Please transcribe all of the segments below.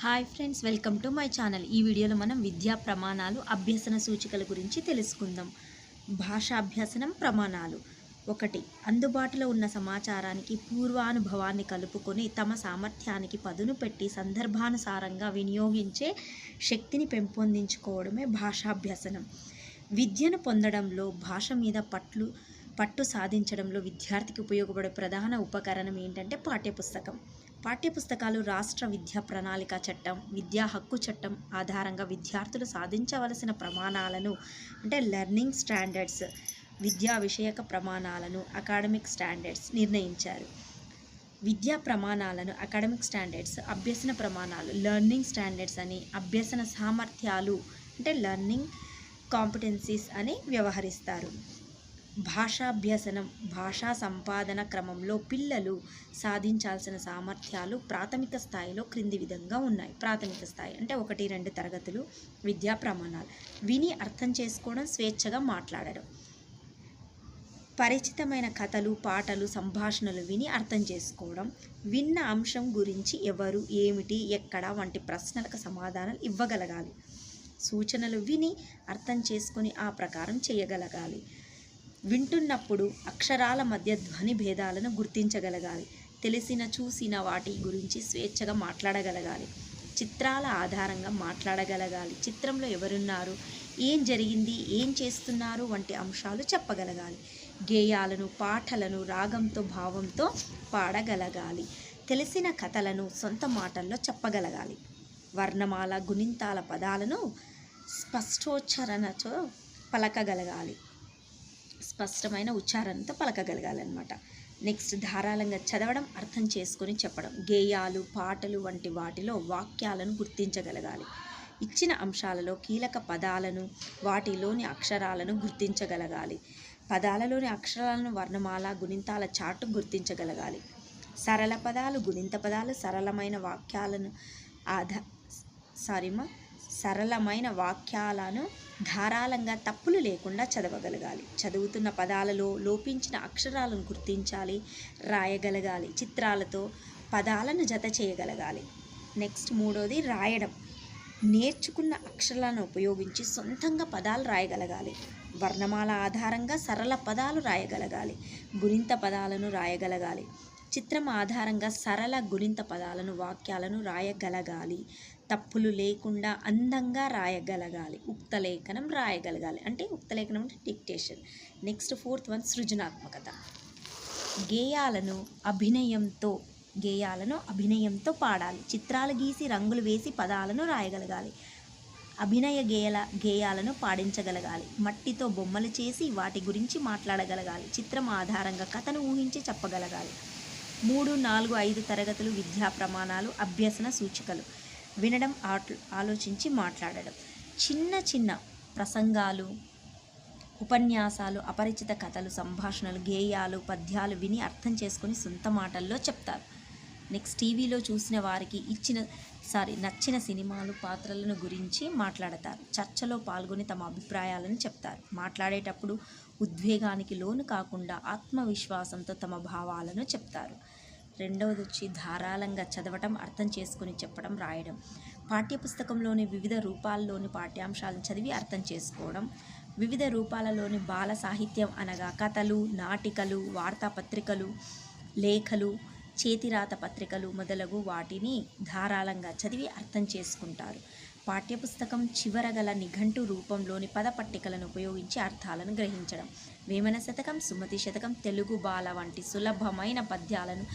Hi friends welcome to my channel. ఈ వీడియోలో మనం విద్యా ప్రమాణాలు అభ్యసన సూచికల గురించి తెలుసుకుందాం. భాషాభ్యసనం ప్రమాణాలు. ఒకటి అందుబాటులో ఉన్న సమాచారానికి పూర్వానుభవాన్ని కలుపుకొని తమ సామర్థ్యానికి పదును పెట్టి సందర్భానుసారంగా వినియోగించే శక్తిని పెంపొందించుకోవడమే భాషాభ్యసనం విద్యను పొందడంలో భాష మీద పట్లు పట్టు సాధించడంలో విద్యార్థికి ఉపయోగపడే ప్రధాన ఉపకరణం ఏంటంటే పాఠ్యపుస్తకం. పాఠ్యపుస్తకాలు రాష్ట్ర విద్యా ప్రణాళిక చట్టం విద్యా హక్కు చట్టం ఆధారంగా విద్యార్థులు సాధించవలసిన ప్రమాణాలను అంటే లెర్నింగ్ స్టాండర్డ్స్ విద్యా విషయక ప్రమాణాలను అకాడమిక్ స్టాండర్డ్స్ నిర్ణయించారు. విద్యా ప్రమాణాలను అకాడమిక్ స్టాండర్డ్స్ అభ్యసన ప్రమాణాలు లెర్నింగ్ స్టాండర్డ్స్ అని అభ్యసన సామర్థ్యాలు అంటే లెర్నింగ్ కాంపిటెన్సీస్ అని వ్యవహరిస్తారు. భాషాభ్యసనం భాషా సంపాదన క్రమంలో పిల్లలు సాధించాల్సిన సామర్థ్యాలు ప్రాథమిక స్థాయిలో క్రింది విధంగా ఉన్నాయి. ప్రాథమిక స్థాయి అంటే ఒకటి రెండు తరగతులు విద్యా ప్రమాణాలు. విని అర్థం చేసుకోవడం స్వేచ్ఛగా మాట్లాడడం. పరిచితమైన కథలు పాటలు సంభాషణలు విని అర్థం చేసుకోవడం. విన్న అంశం గురించి ఎవరు ఏమిటి ఎక్కడ వంటి ప్రశ్నలకు సమాధానాలు ఇవ్వగలగాలి. సూచనలు విని అర్థం చేసుకొని ఆ ప్రకారం చేయగలగాలి. వింటున్నప్పుడు అక్షరాల మధ్య ధ్వని భేదాలను గుర్తించగలగాలి. తెలిసిన చూసిన వాటి గురించి స్వేచ్ఛగా మాట్లాడగలగాలి. చిత్రాల ఆధారంగా మాట్లాడగలగాలి. చిత్రంలో ఎవరున్నారు? ఏం జరిగింది? ఏం చేస్తున్నారు? వంటి అంశాలు చెప్పగలగాలి. గేయాలను పాటలను రాగంతో భావంతో పాడగలగాలి. తెలిసిన కథలను సొంత మాటల్లో చెప్పగలగాలి. వర్ణమాల గుణింతాల పదాలను స్పష్టోచ్చరణతో పలకగలగాలి. స్పష్టమైన ఉచ్చారణతో పలకగలగాలన్నమాట. నెక్స్ట్ ధారాళంగా చదవడం అర్థం చేసుకొని చెప్పడం గేయాలు పాటలు వంటి వాటిలో వాక్యాలను గుర్తించగలగాలి. ఇచ్చిన అంశాలలో కీలక పదాలను వాటిలోని అక్షరాలను గుర్తించగలగాలి. పదాలలోని అక్షరాలను వర్ణమాల గుణింతాల చాటు గుర్తించగలగాలి. సరళ పదాలు గుణింత పదాలు సరళమైన వాక్యాలను ఆధా సారీమా సరళమైన వాక్యాలను ధారాళంగా తప్పులు లేకుండా చదవగలగాలి. చదువుతున్న పదాలలో లోపించిన అక్షరాలను గుర్తించాలి రాయగలగాలి చిత్రాలతో పదాలను జత చేయగలగాలి. నెక్స్ట్ మూడోది రాయడం. నేర్చుకున్న అక్షరాలను ఉపయోగించి సొంతంగా పదాలు రాయగలగాలి. వర్ణమాల ఆధారంగా సరళ పదాలు రాయగలగాలి. గుణింత పదాలను రాయగలగాలి. చిత్రం ఆధారంగా సరళ గుణింత పదాలను వాక్యాలను రాయగలగాలి. తప్పులు లేకుండా అందంగా రాయగలగాలి. ఉక్తలేఖనం రాయగలగాలి. అంటే ఉక్తలేఖనం అంటే డిక్టేషన్. నెక్స్ట్ ఫోర్త్ వన్ సృజనాత్మకత. గేయాలను అభినయంతో గేయాలను అభినయంతో పాడాలి. చిత్రాలు గీసి రంగులు వేసి పదాలను రాయగలగాలి. అభినయ గేయాల గేయాలను పాడించగలగాలి. మట్టితో బొమ్మలు చేసి వాటి గురించి మాట్లాడగలగాలి. చిత్రం ఆధారంగా కథను ఊహించి చెప్పగలగాలి. మూడు నాలుగు ఐదు తరగతులు విద్యా ప్రమాణాలు అభ్యసన సూచికలు. వినడం ఆలోచించి మాట్లాడడం. చిన్న చిన్న ప్రసంగాలు ఉపన్యాసాలు అపరిచిత కథలు సంభాషణలు గేయాలు పద్యాలు విని అర్థం చేసుకొని సొంత మాటల్లో చెప్తారు. నెక్స్ట్ టీవీలో చూసిన వారికి ఇచ్చిన సారీ నచ్చిన సినిమాలు పాత్రలను గురించి మాట్లాడతారు. చర్చలో పాల్గొని తమ అభిప్రాయాలను చెప్తారు. మాట్లాడేటప్పుడు ఉద్వేగానికి లోను కాకుండా ఆత్మవిశ్వాసంతో తమ భావాలను చెప్తారు. రెండవది వచ్చి ధారాళంగా చదవటం అర్థం చేసుకొని చెప్పడం రాయడం. పాఠ్యపుస్తకంలోని వివిధ రూపాల్లోని పాఠ్యాంశాలను చదివి అర్థం చేసుకోవడం. వివిధ రూపాలలోని బాల సాహిత్యం అనగా కథలు నాటికలు వార్తాపత్రికలు లేఖలు చేతిరాత పత్రికలు మొదలగు వాటిని ధారాళంగా చదివి అర్థం చేసుకుంటారు. పాఠ్యపుస్తకం చివర గల నిఘంటు రూపంలోని పద పట్టికలను ఉపయోగించి అర్థాలను గ్రహించడం. వేమన శతకం సుమతి శతకం తెలుగు బాల వంటి సులభమైన పద్యాలను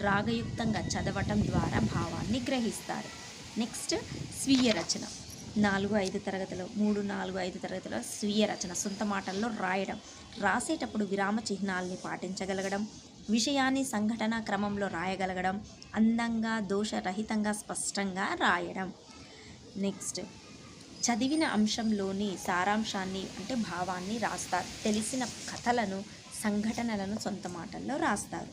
రాగయుక్తంగా చదవటం ద్వారా భావాన్ని గ్రహిస్తారు. నెక్స్ట్ స్వీయ రచన. నాలుగు ఐదు తరగతిలో మూడు నాలుగు ఐదు తరగతిలో స్వీయ రచన సొంత మాటల్లో రాయడం రాసేటప్పుడు విరామ చిహ్నాల్ని పాటించగలగడం విషయాన్ని సంఘటన క్రమంలో రాయగలగడం అందంగా దోషరహితంగా స్పష్టంగా రాయడం. నెక్స్ట్ చదివిన అంశంలోని సారాంశాన్ని అంటే భావాన్ని రాస్తారు. తెలిసిన కథలను సంఘటనలను సొంత మాటల్లో రాస్తారు.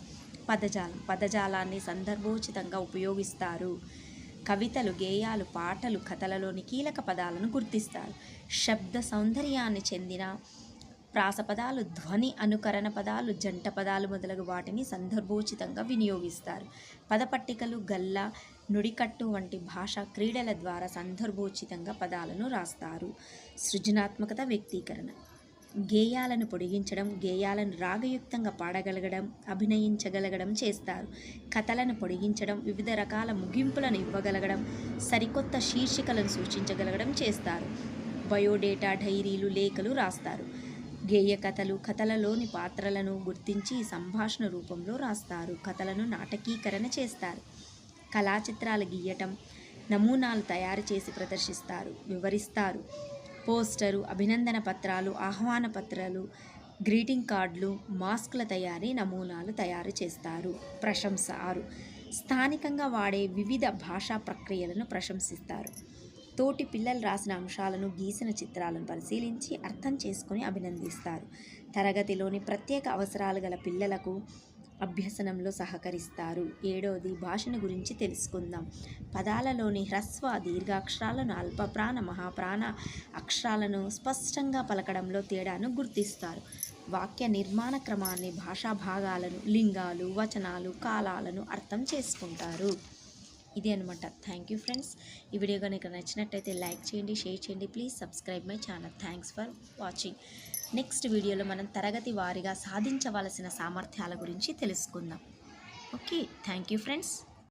పదజాలం. పదజాలాన్ని సందర్భోచితంగా ఉపయోగిస్తారు. కవితలు గేయాలు పాటలు కథలలోని కీలక పదాలను గుర్తిస్తారు. శబ్ద సౌందర్యాన్ని చెందిన రాసపదాలు ధ్వని అనుకరణ పదాలు జంట పదాలు మొదలగు వాటిని సందర్భోచితంగా వినియోగిస్తారు. పదపట్టికలు గల్ల నుడికట్టు వంటి భాషా క్రీడల ద్వారా సందర్భోచితంగా పదాలను రాస్తారు. సృజనాత్మకత వ్యక్తీకరణ. గేయాలను పొడిగించడం గేయాలను రాగయుక్తంగా పాడగలగడం అభినయించగలగడం చేస్తారు. కథలను పొడిగించడం వివిధ రకాల ముగింపులను ఇవ్వగలగడం సరికొత్త శీర్షికలను సూచించగలగడం చేస్తారు. బయోడేటా డైరీలు లేఖలు రాస్తారు. గేయ కథలు కథలలోని పాత్రలను గుర్తించి సంభాషణ రూపంలో రాస్తారు. కథలను నాటకీకరణ చేస్తారు. కళా చిత్రాలు గీయటం నమూనాలు తయారు చేసి ప్రదర్శిస్తారు వివరిస్తారు. పోస్టరు అభినందన పత్రాలు ఆహ్వాన పత్రాలు గ్రీటింగ్ కార్డులు మాస్కుల తయారీ నమూనాలు తయారు చేస్తారు. ప్రశంస ఆరు. స్థానికంగా వాడే వివిధ భాషా ప్రక్రియలను ప్రశంసిస్తారు. తోటి పిల్లలు రాసిన అంశాలను గీసిన చిత్రాలను పరిశీలించి అర్థం చేసుకుని అభినందిస్తారు. తరగతిలోని ప్రత్యేక అవసరాలు గల పిల్లలకు అభ్యసనంలో సహకరిస్తారు. ఏడవది భాషను గురించి తెలుసుకుందాం. పదాలలోని హ్రస్వ దీర్ఘాక్షరాలను అల్పప్రాణ మహాప్రాణ అక్షరాలను స్పష్టంగా పలకడంలో తేడాను గుర్తిస్తారు. వాక్య నిర్మాణ క్రమాన్ని భాషా భాగాలను లింగాలు వచనాలు కాలాలను అర్థం చేసుకుంటారు. ఇది అనమాట థ్యాంక్ యూ ఫ్రెండ్స్ ఈ వీడియో కనుక నచ్చినట్టయితే లైక్ చేయండి షేర్ చేయండి. Please subscribe my channel thanks for watching next వీడియోలో మనం తరగతి వారీగా సాధించవలసిన సామర్థ్యాల గురించి తెలుసుకుందాం. Okay thank you friends